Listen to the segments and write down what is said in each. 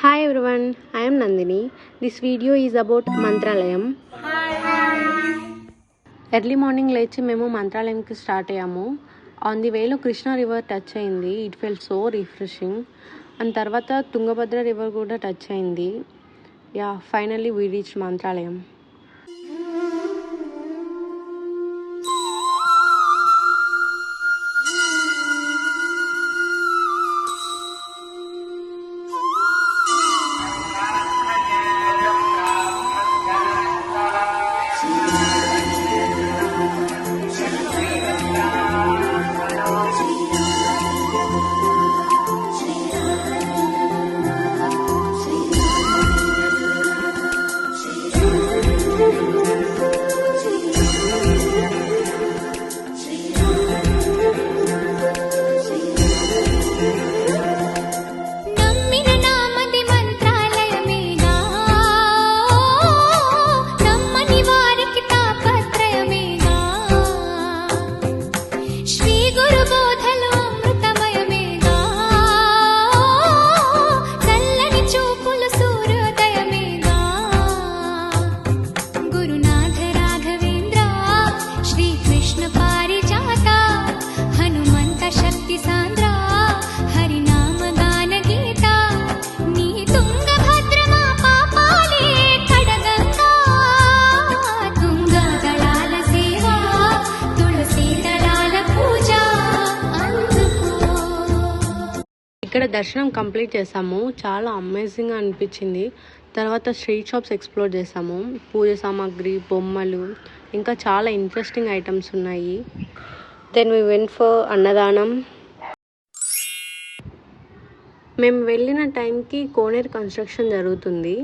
Hi everyone, I am Nandini. This video is about Mantralayam. Early morning లేచి మేము మంత్రాలయంకి start అయ్యాము. On the వేలో కృష్ణా రివర్ టచ్ అయింది. It fell so refreshing and తర్వాత Tungabhadra river కూడా టచ్ అయింది. Yeah finally we reach Mantralayam. ఇక్కడ దర్శనం కంప్లీట్ చేసాము. చాలా అమేజింగ్గా అనిపించింది. తర్వాత స్ట్రీట్ షాప్స్ ఎక్స్ప్లోర్ చేసాము. పూజ సామాగ్రి బొమ్మలు ఇంకా చాలా ఇంట్రెస్టింగ్ ఐటమ్స్ ఉన్నాయి. దెన్ వీ వెన్ ఫర్ అన్నదానం. మేము వెళ్ళిన టైంకి కోనేరు కన్స్ట్రక్షన్ జరుగుతుంది.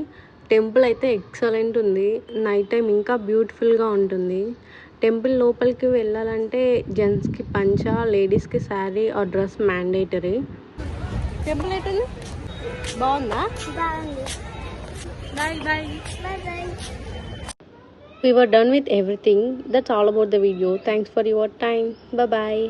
టెంపుల్ అయితే ఎక్సలెంట్ ఉంది. నైట్ టైం ఇంకా బ్యూటిఫుల్గా ఉంటుంది. టెంపుల్ లోపలికి వెళ్ళాలంటే జెంట్స్కి పంచ లేడీస్కి శారీ ఆ డ్రెస్ మ్యాండేటరీ టెంపుల్ ఎటుంది బాగుందా bye bye We were done with everything. That's all about the video. Thanks for your time. Bye bye.